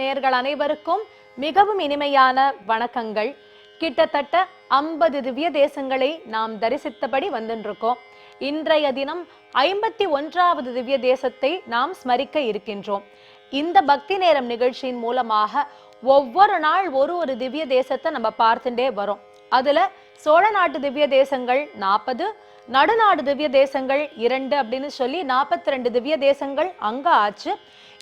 நேர்கள் அனைவருக்கும் மிகவும் இனிமையான வணக்கங்கள். கிட்டத்தட்ட ஐம்பது திவ்ய தேசங்களை நாம் தரிசித்தபடி வந்துருக்கோம். இன்றைய தினம் ஐம்பத்தி ஒன்றாவது திவ்ய தேசத்தை நாம் ஸ்மரிக்க இருக்கின்றோம். இந்த பக்தி நேரம் நிகழ்ச்சியின் மூலமாக ஒவ்வொரு நாள் ஒரு ஒரு திவ்ய தேசத்தை நம்ம பார்த்துட்டே வரோம். அதுல சோழ நாட்டு திவ்ய தேசங்கள் நாற்பது நடுநாடு திவ்ய தேசங்கள் இரண்டு அப்படின்னு சொல்லி நாற்பத்தி ரெண்டு திவ்ய தேசங்கள் அங்க ஆச்சு.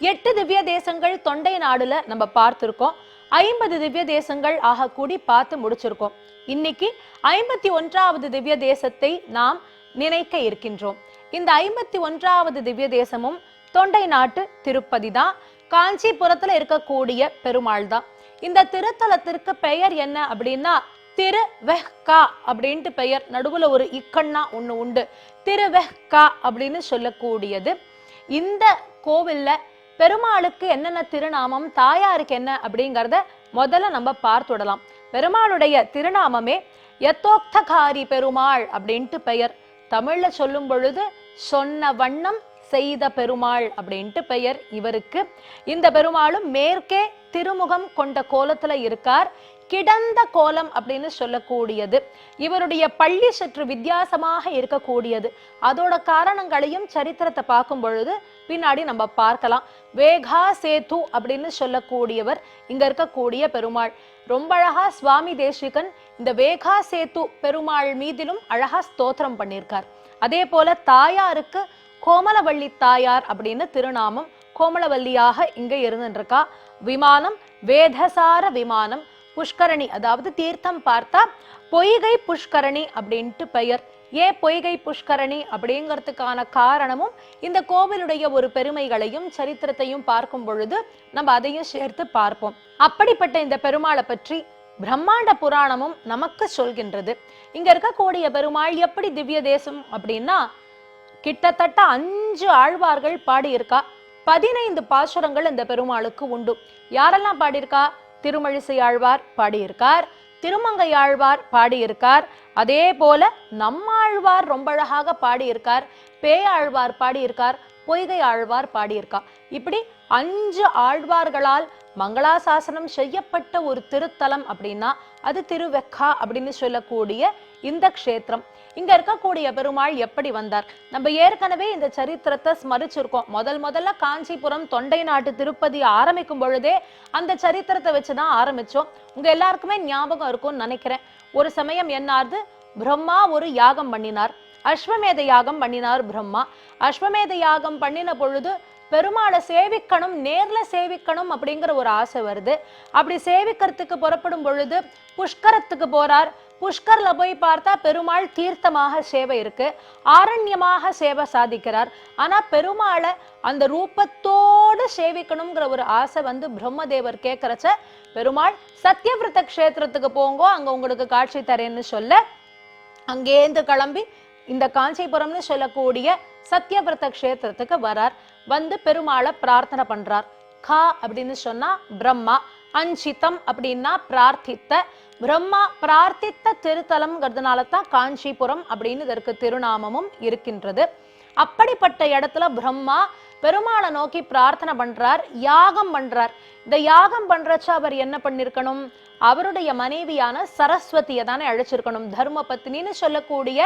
எட்டு திவ்ய தேசங்கள் தொண்டை நாடுல நம்ம பார்த்திருக்கோம். ஐம்பது திவ்ய தேசங்கள் ஆக கூடி பார்த்து முடிச்சிருக்கோம். இன்னைக்கு ஐம்பத்தி ஒன்றாவது திவ்ய தேசத்தை நாம் நினைக்க இருக்கின்றோம். இந்த ஐம்பத்தி ஒன்றாவது திவ்ய தேசமும் தொண்டை நாட்டு திருப்பதி தான். காஞ்சிபுரத்துல இருக்கக்கூடிய பெருமாள் தான். இந்த திருத்தலத்திற்கு பெயர் என்ன அப்படின்னா திரு வெஹ்கா அப்படின்ட்டு பெயர். நடுவுல ஒரு இக்கண்ணா ஒண்ணு உண்டு. திரு வெஹ்கா அப்படின்னு சொல்லக்கூடியது. இந்த கோவில்ல பெருமாளுக்கு என்னென்ன திருநாமம் தாயாருக்கு என்ன அப்படிங்கறத முதல்ல நம்ம பார்த்துடலாம் பெருமாளுடைய திருநாமமே யத்தோக்தகாரி பெருமாள் அப்படின்ட்டு பெயர். தமிழ்ல சொல்லும் பொழுது சொன்ன வண்ணம் செய்த பெருமாள் அப்படின்ட்டு பெயர் இவருக்கு. இந்த பெருமாளும் மேற்கே திருமுகம் கொண்ட கோலத்துல இருக்கார். கிடந்த கோலம் அப்படின்னு சொல்லக்கூடியது. இவருடைய பள்ளி சற்று வித்தியாசமாக இருக்கக்கூடியது. அதோட காரணங்களையும் சரித்திரத்தை பார்க்கும் பொழுது பின்னாடி நம்ம பார்க்கலாம். வேகா சேத்து அப்படின்னு சொல்லக்கூடியவர் இங்க இருக்கக்கூடிய பெருமாள். ரொம்ப அழகா சுவாமி தேசிகன் இந்த வேகா சேத்து பெருமாள் மீதிலும் அழகா ஸ்தோத்திரம் பண்ணியிருக்கார். அதே போல தாயாருக்கு கோமலவள்ளி தாயார் அப்படின்னு திருநாமம் கோமலவல்லியாக இங்க இருந்துருக்கா. விமானம் வேதசார விமானம் புஷ்கரணி அதாவது தீர்த்தம் பார்த்தா பொய்கை புஷ்கரணி அப்படின்ட்டு பெயர். ஏன் பொய்கை புஷ்கரணி அப்படிங்கிறதுக்கான காரணமும் இந்த கோவிலுடைய ஒரு பெருமைகளையும் சரித்திரத்தையும் பார்க்கும் பொழுது நம்ம அதையும் சேர்த்து பார்ப்போம். அப்படிப்பட்ட இந்த பெருமாளை பற்றி பிரம்மாண்ட புராணமும் நமக்கு சொல்கின்றது. இங்க இருக்கக்கூடிய பெருமாள் எப்படி திவ்ய தேசம் அப்படின்னா கிட்டத்தட்ட அஞ்சு ஆழ்வார்கள் பாடியிருக்கா. பதினைந்து பாசுரங்கள் இந்த பெருமாளுக்கு உண்டு. யாரெல்லாம் பாடியிருக்கா? திருமழிசை ஆழ்வார் பாடியிருக்கார். திருமங்கையாழ்வார் பாடியிருக்கார். அதே போல நம்மாழ்வார் ரொம்ப அழகாக பாடியிருக்கார். பேயாழ்வார் பாடியிருக்கார். பொய்கை ஆழ்வார் பாடியிருக்கா இப்படி அஞ்சு ஆழ்வார்களால் மங்களாசாசனம் செய்யப்பட்ட ஒரு திருத்தலம் அப்படின்னா அது திருவெக்கா அப்படின்னு சொல்லக்கூடிய இந்த க்ஷேத்திரம். இங்க இருக்கக்கூடிய பெருமாள் எப்படி வந்தார்? நம்ம ஏற்கனவே இந்த சரித்திரத்தை ஸ்மரிச்சிருக்கோம். முதல் முதல்ல காஞ்சிபுரம் தொண்டை நாட்டு திருப்பதி ஆரம்பிக்கும் பொழுதே அந்த சரித்திரத்தை வச்சுதான் ஆரம்பிச்சோம். உங்க எல்லாருக்குமே ஞாபகம் இருக்கும்னு நினைக்கிறேன். ஒரு சமயம் என்னார்து? பிரம்மா ஒரு யாகம் பண்ணினார். அஸ்வமேத யாகம் பண்ணினார் பிரம்மா. அஸ்வமேத யாகம் பண்ணின பொழுது பெருமாளை சேவிக்கணும் நேர்ல சேவிக்கணும் அப்படிங்கிற ஒரு ஆசை வருது. அப்படி சேவிக்கிறதுக்கு புறப்படும் பொழுது புஷ்கரத்துக்கு போறார். புஷ்கர்ல போய் பார்த்தா பெருமாள் தீர்த்தமாக சேவை இருக்கு. ஆரண்யமாக சேவை சாதிக்கிறார். ஆனா பெருமாளை அந்த ரூபத்தோடு சேவிக்கணுங்கிற ஒரு ஆசை வந்து பிரம்மதேவர் கேட்கறச்ச பெருமாள் சத்தியவிரத கஷேத்திரத்துக்கு போங்கோ அங்க உங்களுக்கு காட்சி தரேன்னு சொல்ல அங்கேருந்து கிளம்பி இந்த காஞ்சிபுரம்னு சொல்லக்கூடிய சத்தியவிரத கஷேத்திரத்துக்கு வரார். வந்து பெருமாளை பிரார்த்தனை பண்றார். கா அப்படின்னு சொன்னா பிரம்மா. அஞ்சிதம் அப்படின்னா பிரார்த்தித்த பிரம்மா பிரார்த்தித்த திருத்தலம்ங்கிறதுனால தான் காஞ்சிபுரம் அப்படின்னு இதற்கு திருநாமமும் இருக்கின்றது. அப்படிப்பட்ட இடத்துல பிரம்மா பெருமாளை நோக்கி பிரார்த்தனை பண்றார் யாகம் பண்றார். இந்த யாகம் பண்றச்ச அவர் என்ன பண்ணிருக்கணும்? அவருடைய மனைவியான சரஸ்வதியை தானே அழைச்சிருக்கணும். தர்ம பத்னின்னு சொல்லக்கூடிய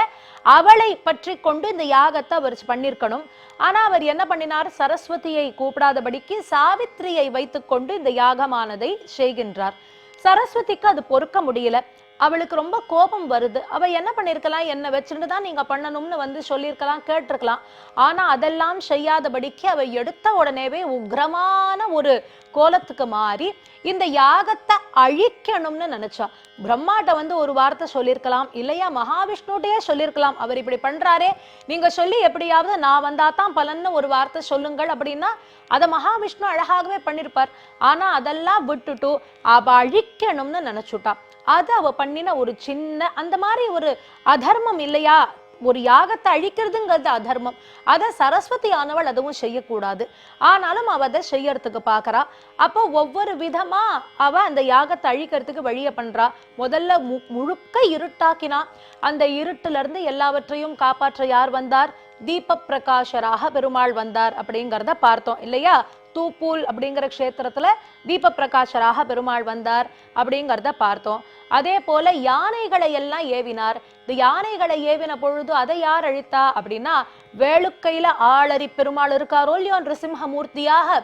அவளை பற்றி கொண்டு இந்த யாகத்தை அவர் பண்ணியிருக்கணும் ஆனால் அவர் என்ன பண்ணினார்? சரஸ்வதியை கூப்பிடாதபடிக்கு சாவித்திரியை வைத்துக்கொண்டு இந்த யாகமானதை செய்கின்றார். சரஸ்வதிக்கு அது பொறுக்க முடியல. அவளுக்கு ரொம்ப கோபம் வருது. அவ என்ன பண்ணிருக்கலாம்? என்ன வச்சுட்டு தான் நீங்க பண்ணணும்னு வந்து சொல்லியிருக்கலாம் கேட்டிருக்கலாம். ஆனா அதெல்லாம் செய்யாதபடிக்கு அவ எடுத்த உடனேவே உக்ரமான ஒரு கோலத்துக்கு மாறி இந்த யாகத்தை அழிக்கணும்னு நினைச்சா. பிரம்மாட்ட வந்து ஒரு வார்த்தை சொல்லியிருக்கலாம் இல்லையா? மகாவிஷ்ணுட்டையே சொல்லியிருக்கலாம். அவர் இப்படி பண்றாரே. நீங்க சொல்லி எப்படியாவது நான் வந்தா தான் பலன்னு ஒரு வார்த்தை சொல்லுங்கள் அப்படின்னா அதை மகாவிஷ்ணு அழகாகவே பண்ணிருப்பார். ஆனா அதெல்லாம் விட்டுட்டு அவ அழிக்கணும்னு நினைச்சுட்டா. அது அவ பண்ணின ஒரு சின்ன அந்த மாதிரி ஒரு அதர்மம் இல்லையா? ஒரு யாகத்தை அழிக்கிறதுங்கிறது அதர்மம். அதை சரஸ்வதி ஆனவள் அதுவும் செய்யக்கூடாது. ஆனாலும் அவ அதை செய்யறதுக்கு பாக்குறா. அப்போ ஒவ்வொரு விதமா அவ அந்த யாகத்தை அழிக்கிறதுக்கு வழிய பண்றா. முதல்ல மு- முழுக்க இருட்டாக்கினா. அந்த இருட்டுல இருந்து எல்லாவற்றையும் காப்பாற்ற யார் வந்தார்? தீப பிரகாஷராக பெருமாள் வந்தார் அப்படிங்கிறத பார்த்தோம் இல்லையா? தூப்பூல் அப்படிங்கிற க்ஷேத்திரத்துல தீப பிரகாஷராக பெருமாள் வந்தார் அப்படிங்கிறத பார்த்தோம். அதே போல யானைகளை எல்லாம் ஏவினார். இந்த யானைகளை ஏவின பொழுது அதை யார் அழித்தா? அப்படின்னா வேளுக்கையில ஆளறி பெருமாள் இருக்காரோ இல்லையோ நிருசிம்மூர்த்தியாக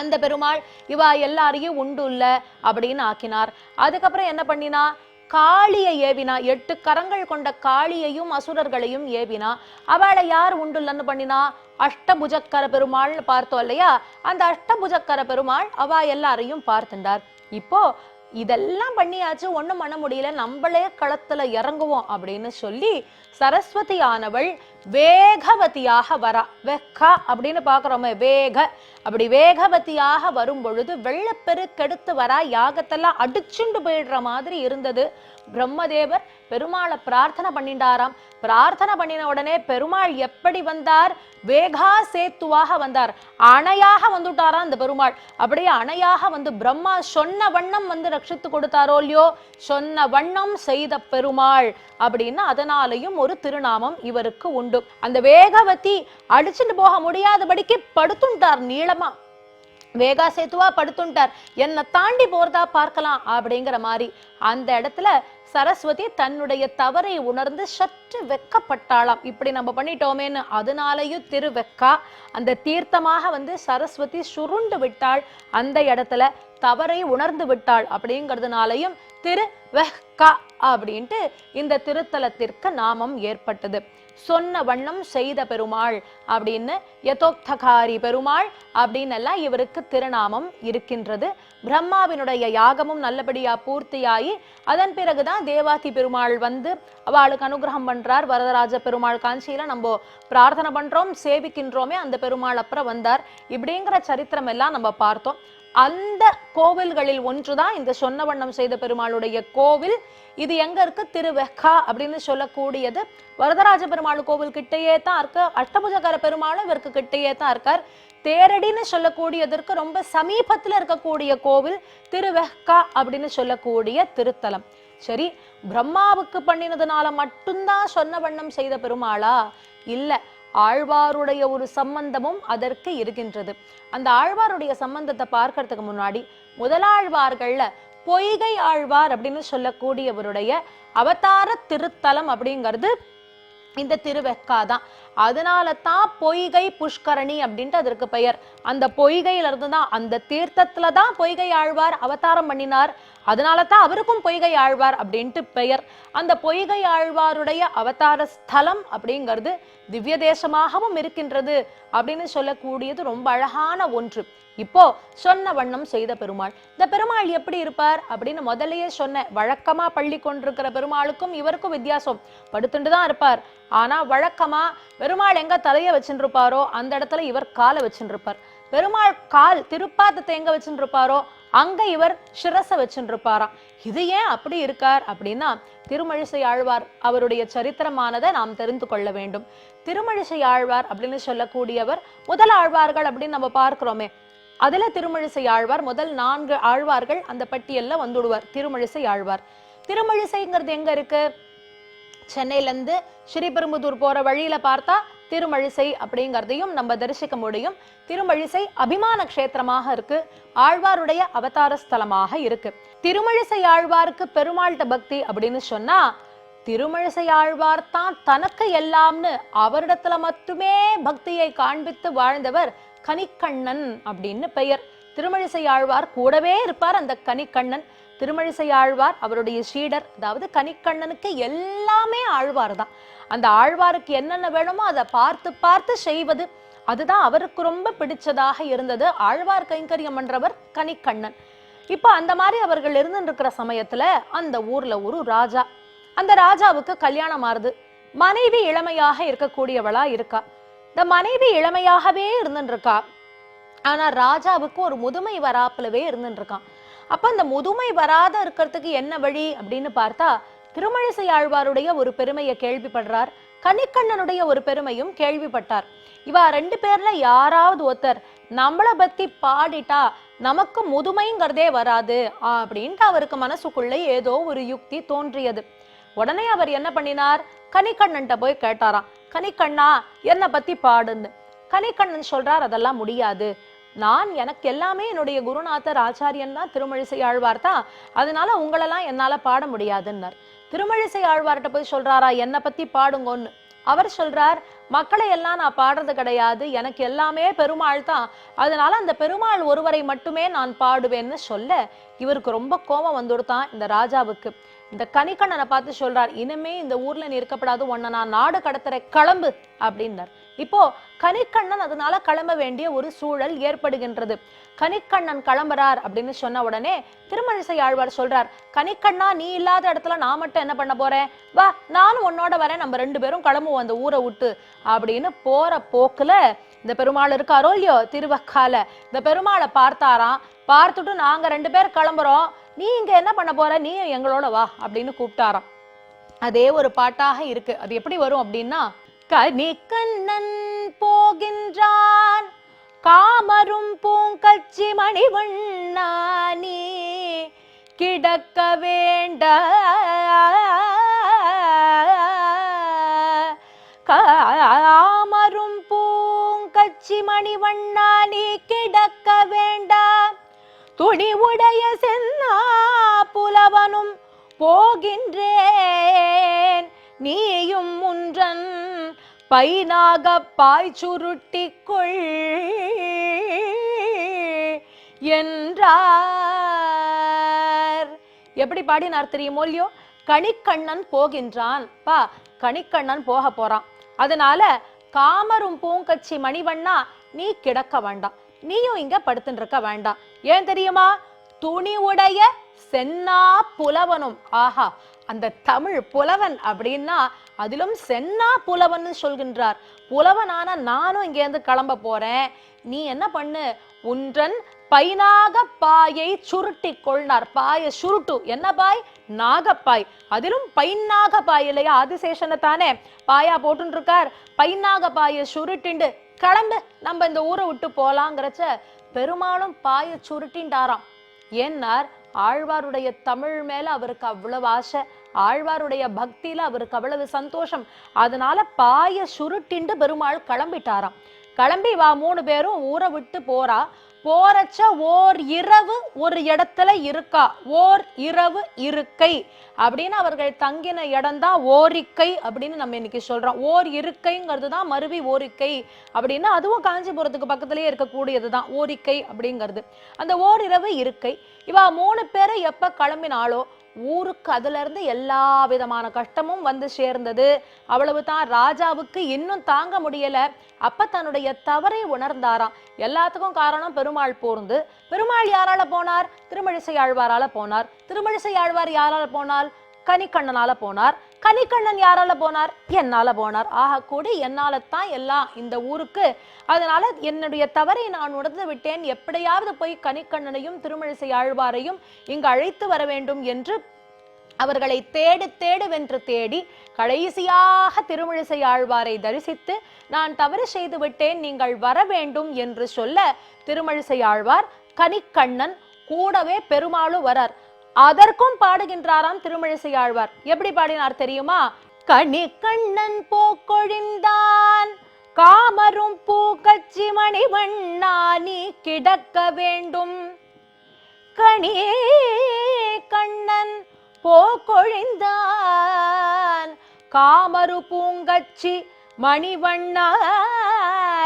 அந்த பெருமாள் இவா எல்லாரையும் உண்டுல்ல அப்படின்னு ஆக்கினார். அதுக்கப்புறம் என்ன பண்ணினா காளியை ஏவினா எட்டு கரங்கள் கொண்ட காளியையும் அசுரர்களையும் ஏவினா அவளை யார் உண்டுல்லன்னு பண்ணினா அஷ்டபுஜக்கர பெருமாள்னு பார்த்தோம் இல்லையா? அந்த அஷ்டபுஜக்கர பெருமாள் அவ எல்லாரையும் பார்த்துண்டார். இப்போ இதெல்லாம் பண்ணியாச்சு ஒண்ணும் பண்ண முடியல நம்மளே களத்துல இறங்குவோம் அப்படின்னு சொல்லி சரஸ்வதி ஆனவள் வேகவதியாக வரா. வெக்கா அப்படின்னு பாக்குறோமே வேக. அப்படி வேகவதியாக வரும் பொழுது வெள்ளப்பெருக்கெடுத்து வரா யாகத்தெல்லாம் அடிச்சுண்டு போயிடுற மாதிரி இருந்தது. பிரம்மதேவர் பெருமாளை பிரார்த்தனை பண்ணிட்டாராம் பிரார்த்தனை பண்ணின உடனே பெருமாள் எப்படி வந்தார்? வேகா சேத்துவாக வந்தார். அணையாக வந்துட்டாராம் அந்த பெருமாள். அப்படியே அணையாக வந்து பிரம்மா சொன்ன வண்ணம் வந்து ரட்சித்து கொடுத்தாரோ இல்லையோ? சொன்ன வண்ணம் செய்த பெருமாள். அப்படின்னு அதனாலையும் ஒரு திருநாமம் இவருக்கு உண்டு. அந்த வேகவதி அடிச்சுட்டு போக முடியாதபடிக்கு படுத்துட்டார் நீளமா வேகா சேத்துவா படுத்துட்டார் என்னை தாண்டி போறதா பார்க்கலாம் அப்படிங்கிற மாதிரி. அந்த இடத்துல சரஸ்வதி தன்னுடைய தவறை உணர்ந்து சற்று வெக்கப்பட்டாளாம். இப்படி நம்ம பண்ணிட்டோமேன்னு அதனாலையும் திரு வெக்கா அந்த தீர்த்தமாக வந்து சரஸ்வதி சுருண்டு விட்டாள். அந்த இடத்துல தவறை உணர்ந்து விட்டாள் அப்படிங்கிறதுனாலையும் திரு வெஹ்கா அப்படின்ட்டு இந்த திருத்தலத்திற்கு நாமம் ஏற்பட்டது. சொன்ன வண்ணம் செய்த பெருமாள் அப்படின்னு யதோக்தகாரி பெருமாள் அப்படின்னு எல்லாம் இவருக்கு திருநாமம் இருக்கின்றது. பிரம்மாவினுடைய யாகமும் நல்லபடியா பூர்த்தியாகி அதன் பிறகுதான் தேவாதி பெருமாள் வந்து அவளுக்கு அனுகிரகம் பண்றார். வரதராஜ பெருமாள் காஞ்சியில நம்ம பிரார்த்தனை பண்றோம் சேவிக்கின்றோமே அந்த பெருமாள் அப்புறம் வந்தார். இப்படிங்கிற சரித்திரம் எல்லாம் நம்ம பார்த்தோம். அந்த கோவில்களில் ஒன்றுதான் இந்த சொன்ன வண்ணம் செய்த பெருமாளுடைய கோவில். இது எங்க இருக்கு? திருவெக்கா அப்படின்னு சொல்லக்கூடியது. வரதராஜ பெருமாள் கோவில் கிட்டேயே தான் இருக்கு. அஷ்டபுஜகர பெருமாளும் இவருக்கு கிட்டேயே தான் இருக்கார். தேரடின்னு சொல்லக்கூடியதற்கு ரொம்ப சமீபத்துல இருக்கக்கூடிய கோவில். திருவெக்கா அப்படின்னு சொல்லக்கூடிய திருத்தலம். சரி பிரம்மாவுக்கு பண்ணினதுனால மட்டும்தான் சொன்ன வண்ணம் செய்த பெருமாளா? இல்ல. ஆழ்வாருடைய ஒரு சம்பந்தமும் அதற்கு இருக்கின்றது. அந்த ஆழ்வாருடைய சம்பந்தத்தை பார்க்கறதுக்கு முன்னாடி முதலாழ்வார்கள்ல பொய்கை ஆழ்வார் அப்படின்னு சொல்லக்கூடியவருடைய அவதார திருத்தலம் அப்படிங்கிறது இந்த திருவெக்கா தான். அதனால தான் பொய்கை புஷ்கரணி அப்படின்ட்டு அதற்கு பெயர். அந்த பொய்கையிலிருந்து தான் அந்த தீர்த்தத்துல தான் பொய்கை ஆழ்வார் அவதாரம் பண்ணினார். அதனால தான் அவருக்கும் பொய்கை ஆழ்வார் அப்படின்ட்டு பெயர். அந்த பொய்கை ஆழ்வாருடைய அவதார ஸ்தலம் அப்படிங்கிறது திவ்ய தேசமாகவும் இருக்கின்றது அப்படின்னு சொல்லக்கூடியது ரொம்ப அழகான ஒன்று. இப்போ சொன்ன வண்ணம் செய்த பெருமாள். இந்த பெருமாள் எப்படி இருப்பார் அப்படின்னு முதல்லயே சொன்ன வழக்கமா பள்ளி கொண்டிருக்கிற பெருமாளுக்கும் இவருக்கும் வித்தியாசம். படுத்துட்டு தான் இருப்பார். ஆனா வழக்கமா பெருமாள் எங்க தலைய வச்சுட்டு அந்த இடத்துல இவர் காலை வச்சுட்டு பெருமாள் கால் திருப்பாதத்தை எங்க வச்சுட்டு அங்க இவர் சிரச வச்சுட்டு இது ஏன் அப்படி இருக்கார் அப்படின்னா திருமழிசை ஆழ்வார் அவருடைய சரித்திரமானதை நாம் தெரிந்து கொள்ள வேண்டும். திருமழிசை ஆழ்வார் அப்படின்னு சொல்லக்கூடியவர் முதல் ஆழ்வார்கள் அப்படின்னு நம்ம பார்க்கிறோமே. அதுல திருமழிசை ஆழ்வார் முதல் நான்கு ஆழ்வார்கள் அந்த பட்டியல்ல வந்துடுவார் திருமழிசை ஆழ்வார். திருமழிசைங்கிறது எங்க இருக்கு? சென்னையில இருந்து ஸ்ரீபெரும்புதூர் போற வழியில பார்த்தா திருமழிசை அப்படிங்கிறதையும் நம்ம தரிசிக்க முடியும். திருமழிசை அபிமான க்ஷேத்திரமாக இருக்கு. ஆழ்வாருடைய அவதார ஸ்தலமாக இருக்கு. திருமழிசை ஆழ்வாருக்கு பெருமாள்கிட்ட பக்தி அப்படின்னு சொன்னா திருமழிசை ஆழ்வார் தான் தனக்கு எல்லாம்னு அவரிடத்துல மட்டுமே பக்தியை காண்பித்து வாழ்ந்தவர் கனிக்கண்ணன் அப்படின்னு பெயர். திருமழிசை ஆழ்வார் கூடவே இருப்பார் அந்த கனிக்கண்ணன். திருமழிசை ஆழ்வார் அவருடைய சீடர் அதாவது கனிக்கண்ணனுக்கு எல்லாமே ஆழ்வார் தான். அந்த ஆழ்வாருக்கு என்னென்ன வேணுமோ அதை பார்த்து பார்த்து செய்வது அதுதான் அவருக்கு ரொம்ப பிடிச்சதாக இருந்தது. ஆழ்வார் கைங்கரியம் பண்றவர் கனிக்கண்ணன். இப்போ அந்த மாதிரி அவர்கள் இருந்துருக்கிற இருக்கிற சமயத்துல அந்த ஊர்ல ஒரு ராஜா. அந்த ராஜாவுக்கு கல்யாணம் ஆறுது. மனைவி இளமையாக இருக்கக்கூடியவளா இருக்கா. இந்த மனைவி இளமையாகவே இருந்துருக்கா. இருக்கா ஆனா ராஜாவுக்கு ஒரு முதுமை வராப்புலவே இருந்துருக்கான். இருக்கான் அப்ப அந்த முதுமை வராத இருக்கிறதுக்கு என்ன வழி அப்படின்னு பார்த்தா திருமழிசை ஆழ்வாருடைய ஒரு பெருமையை கேள்விப்படுறார். கனிக்கண்ணனுடைய ஒரு பெருமையும் கேள்விப்பட்டார். இவா ரெண்டு பேர்ல யாராவது ஒருத்தர் நம்மள பத்தி பாடிட்டா நமக்கு முதுமைங்கிறதே வராது அப்படின்ட்டு அவருக்கு மனசுக்குள்ள ஏதோ ஒரு யுக்தி தோன்றியது. உடனே அவர் என்ன பண்ணினார்? கனிக்கண்ணன்ட்ட போய் கேட்டாராம். கனிக்கண்ணா என்னை பத்தி பாடுன்னு. கனிக்கண்ணன் சொல்றார் அதெல்லாம் முடியாது. நான் எனக்கு எல்லாமே என்னுடைய குருநாதர் ஆச்சாரியன் தான் திருமழிசை ஆழ்வார் தான். அதனால உங்களெல்லாம் என்னால பாட முடியாதுன்னார். திருமழிசை ஆழ்வார்கிட்ட போய் சொல்றாரா என்னை பத்தி பாடுங்கன்னு. அவர் சொல்றார் மக்களை எல்லாம் நான் பாடுறது கிடையாது. எனக்கு எல்லாமே பெருமாள் தான். அதனால அந்த பெருமாள் ஒருவரை மட்டுமே நான் பாடுவேன்னு சொல்ல. இவருக்கு ரொம்ப கோபம் வந்துடுதான் இந்த ராஜாவுக்கு. இந்த கனிக்கண்ணனை பார்த்து சொல்றார் இனிமே இந்த ஊர்ல நீ இருக்கப்படாது. உன்னை நான் நாடு கடத்துற கிளம்பு. அப்படின்னார். இப்போ கனிக்கண்ணன் அதனால கிளம்ப வேண்டிய ஒரு சூழல் ஏற்படுகின்றது. கனிக்கண்ணன் கிளம்புறார் அப்படின்னு சொன்ன உடனே திருமழிசை ஆழ்வார் சொல்றார் கனிக்கண்ணா நீ இல்லாத இடத்துல நான் மட்டும் என்ன பண்ண போறேன்? வா நானும் உன்னோட வரேன். நம்ம ரெண்டு பேரும் கிளம்புவோம் அந்த ஊரை விட்டு. அப்படின்னு போற போக்குல இந்த பெருமாள் இருக்காரோ இல்லையோ திருவக்கால. இந்த பெருமாளை பார்த்தாராம். பார்த்துட்டு நாங்க ரெண்டு பேர் கிளம்புறோம். நீ இங்க என்ன பண்ண போற? நீ எங்களோட வா. அப்படின்னு கூப்பிட்டாராம். அதே ஒரு பாட்டாக இருக்கு. அது எப்படி வரும் அப்படின்னா கனிக்கண்ணன் போகின்றான். காமரும் பூங்கச்சி மணிவண்ணானி கிடக்க வேண்ட காமரும் பூங்கச்சி மணிவண்ணானி கிடக்க வேண்டாம் துணி உடைய சென்னா புலவனும் போகின்றே பைனாக பாய் சுருட்டிக்கொள் என்றார். எப்படி பாடினார் தெரியுமோ இல்லையோ? கணிக்கண்ணன் போகின்றான். பா கணிக்கண்ணன் போக போறான். அதனால காமரும் பூங்கச்சி மணிவண்ணா நீ கிடக்க வேண்டாம். நீயும் இங்க படுத்துட்டு இருக்க வேண்டாம். ஏன் தெரியுமா? துணி உடைய சென்னா புலவனும். ஆஹா அந்த தமிழ் புலவன் அப்படின்னா அதிலும் சென்னா புலவன்னு சொல்கின்றார். புலவனான நானும் இங்கேருந்து கிளம்ப போறேன். நீ என்ன பண்ணு? உன்றன் பைனாக பாயை சுருட்டி கொள்னார். பாயை சுருட்டு. என்ன பாய்? நாகப்பாய். அதிலும் பைநாக பாய் இல்லையா? ஆதிசேஷனை தானே பாயா போட்டுன்னு இருக்கார் பைநாக பாயை சுருட்டிண்டு கிளம்பு. நம்ம இந்த ஊரை விட்டு போலாங்கிறச்ச பெருமாளும் பாயை சுருட்டின்டாராம். ஏன்னார் ஆழ்வாருடைய தமிழ் மேல அவருக்கு அவ்வளவு ஆசை ஆழ்வாருடைய பக்தியில அவருக்கு அவ்வளவு சந்தோஷம். அதனால பாய சுருட்டிண்டு பெருமாள் கிளம்பிட்டாராம். கிளம்பி வா மூணு பேரும் ஊரை விட்டு போறா. போறச்ச ஓர் இரவு ஒரு இடத்துல இருக்கா? ஓர் இரவு இருக்கை. அப்படின்னு அவர்கள் தங்கின இடம்தான் ஓரிக்கை அப்படின்னு நம்ம இன்னைக்கு சொல்றோம். ஓர் இருக்கைங்கிறது தான் மருவி ஓரிக்கை அப்படின்னா அதுவும் காஞ்சிபுரத்துக்கு பக்கத்திலேயே இருக்கக்கூடியது தான் ஓரிக்கை அப்படிங்கிறது. அந்த ஓர் இரவு இருக்கை. இவா மூணு பேரை எப்ப கிளம்பினாலோ ஊருக்கு அதுல இருந்து எல்லா விதமான கஷ்டமும் வந்து சேர்ந்தது. அவ்வளவு தான் ராஜாவுக்கு இன்னும் தாங்க முடியல. அப்ப தன்னுடைய தவறை உணர்ந்தாராம். எல்லாத்துக்கும் காரணம் பெருமாள் போர்ந்து. பெருமாள் யாரால போனார்? திருமழிசை ஆழ்வாரால போனார். திருமழிசை ஆழ்வார் யாரால போனால்? கனிக்கண்ணனால போனார். கனிக்கண்ணன் யாரால போனார்? என்னால போனார். ஆக கூடி என்னால தான் எல்லாம் இந்த ஊருக்கு. அதனால என்னுடைய தவறை நான் உணர்ந்து விட்டேன். எப்படியாவது போய் கனிக்கண்ணனையும் திருமழிசை ஆழ்வாரையும் இங்கு அழைத்து வர வேண்டும் என்று அவர்களை தேடு தேடுவென்று தேடி கடைசியாக திருமழிசை ஆழ்வாரை தரிசித்து நான் தவறு செய்து விட்டேன் நீங்கள் வர வேண்டும் என்று சொல்ல திருமழிசை ஆழ்வார் கனிக்கண்ணன் கூடவே பெருமாளும் வரார். அதற்கும் பாடுகின்றாராம் திருமழிசை ஆழ்வார். எப்படி பாடினார் தெரியுமா? கணி கண்ணன் போக்கொழிந்தான் காமரும் பூக்கச்சி மணிவண்ணா நீ கிடக்க வேண்டும். கணியே கண்ணன் போக்கொழிந்தான் காமரு பூங்கச்சி மணிவண்ணா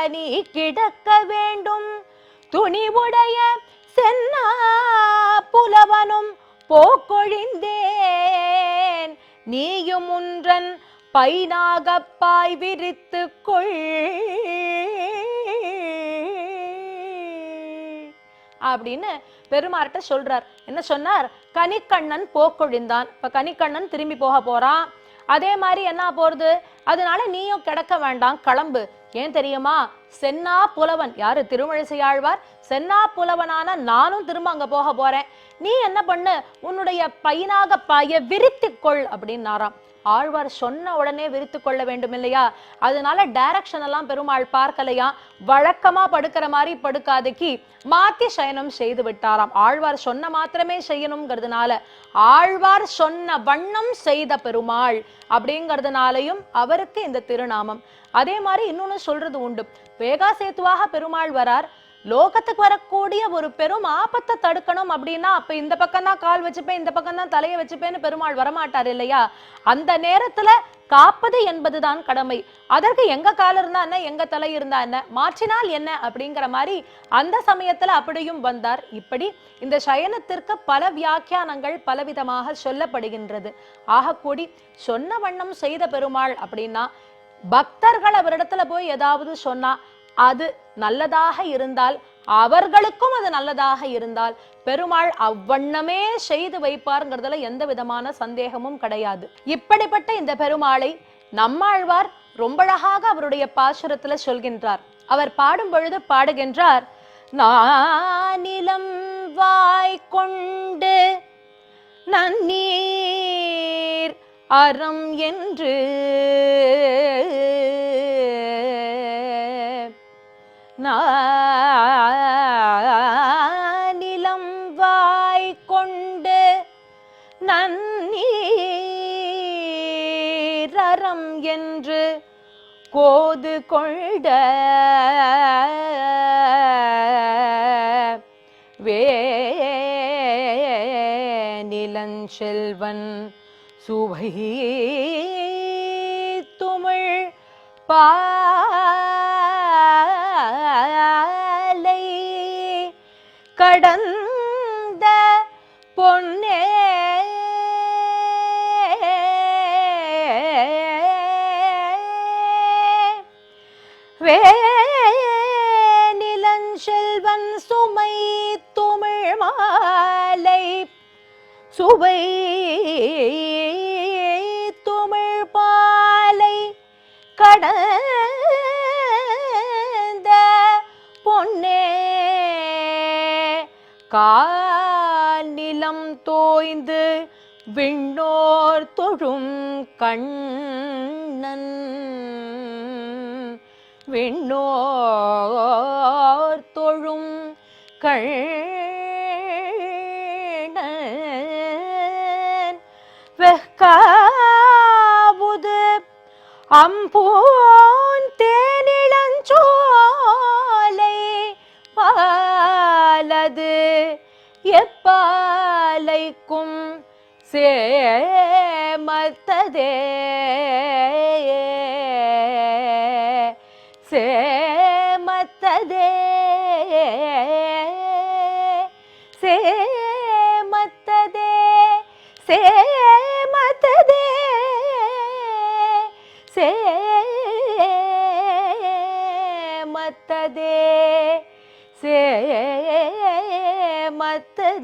நீ கிடக்க வேண்டும். துணிவுடைய சென்னா புலவனும் போக்கொழிந்தேன். நீயும் உன்றன் பைனாகப்பாய் விரித்து கொள். அப்படின்னு பெருமார்ட்ட சொல்றார். என்ன சொன்னார்? கனிக்கண்ணன் போக்கொழிந்தான். இப்ப கனிக்கண்ணன் திரும்பி போக போறான். அதே மாதிரி என்ன போறது அதனால நீயும் கிடக்க வேண்டாம் கிளம்பு. ஏன் தெரியுமா? சென்னா புலவன். யாரு? திருமழிசை ஆழ்வார் சென்னா புலவனான நானும் திரும்ப அங்க போக போறேன். நீ என்ன பண்ணு? உன்னுடைய பையனாக பய விரித்துக் கொள் அப்படின்னாராம். ஆழ்வார் சொன்ன உடனே விரித்து கொள்ள வேண்டும் இல்லையா? அதனால டைரக்ஷன் எல்லாம் பெருமாள் பார்க்கலையா? வழக்கமா படுக்கிற மாதிரி படுக்காதக்கி மாத்தி சயனம் செய்து விட்டாராம். ஆழ்வார் சொன்ன மாத்திரமே செய்யணுங்கிறதுனால ஆழ்வார் சொன்ன வண்ணம் செய்த பெருமாள் அப்படிங்கிறதுனாலையும் அவருக்கு இந்த திருநாமம். அதே மாதிரி இன்னொன்னு சொல்றது உண்டு. வேகா சேத்துவாக பெருமாள் வரார். லோகத்துக்கு வரக்கூடிய ஒரு பெரும் ஆபத்தை தடுக்கணும் அப்படின்னா அப்ப இந்த பக்கம் தான் கால் வச்சுப்பேன் இந்த பக்கம் தான் தலையை வச்சுப்பேன்னு பெருமாள் வரமாட்டார் இல்லையா? அந்த நேரத்துல காப்பது என்பதுதான் கடமை. அதற்கு எங்க கால் இருந்தா என்ன எங்க தலை இருந்தா என்ன மாற்றினால் என்ன அப்படிங்கிற மாதிரி அந்த சமயத்துல அப்படியும் வந்தார். இப்படி இந்த சயனத்திற்கு பல வியாக்கியானங்கள் பலவிதமாக சொல்லப்படுகின்றது. ஆகக்கூடி சொன்ன வண்ணம் செய்த பெருமாள் அப்படின்னா பக்தர்கள் அவரிடத்துல போய் ஏதாவது சொன்னா அது நல்லதாக இருந்தால் அவர்களுக்கும் அது நல்லதாக இருந்தால் பெருமாள் அவ்வண்ணமே செய்து வைப்பார்ங்கிறதுல எந்த விதமான சந்தேகமும் கிடையாது. இப்படிப்பட்ட இந்த பெருமாளை நம்மாழ்வார் ரொம்ப அழகாக அவருடைய பாசுரத்துல சொல்கின்றார். அவர் பாடும் பொழுது பாடுகின்றார் நானிலம் வாய் கொண்டு நன்னீர் அறம் என்று நிலம் வாய் கொண்டு நன்னீரம் என்று கோது கொண்ட வேநிலஞ்செல்வன் சுவை துமிழ் பா சுவை துமிழ் பாலை கடந்த பொன்னே. காநிலம் தோய்ந்து விண்ணோர் தொழும் கண்ணன். விண்ணோர் தொழும் கண் காவுது அம்போன் தேனிளஞ்சோலை பாலது. எப்பாலைக்கும் சேமத்ததே சேமத்ததே சேமத்ததே சே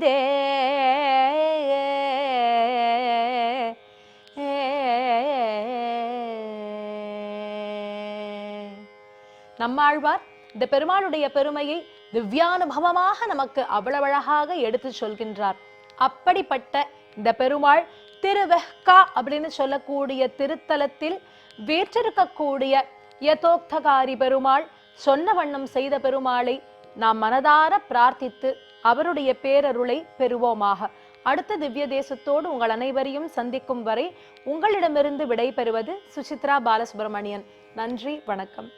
சேமத்ததே நம்மாழ்வார் இந்த பெருமாளுடைய பெருமையை திவ்யானுபவமாக நமக்கு அவ்வளவழகாக எடுத்து சொல்கின்றார். அப்படிப்பட்ட இந்த பெருமாள் திருவெஹ்கா அப்படின்னு சொல்லக்கூடிய திருத்தலத்தில் வீற்றிருக்கக்கூடிய யதோக்தகாரி பெருமாள் சொன்ன வண்ணம் செய்த பெருமாளை நாம் மனதார பிரார்த்தித்து அவருடைய பேரருளை பெறுவோமாக. அடுத்த திவ்ய தேசத்தோடு உங்கள் அனைவரையும் சந்திக்கும் வரை உங்களிடமிருந்து விடைபெறுவது சுசித்ரா பாலசுப்ரமணியன். நன்றி வணக்கம்.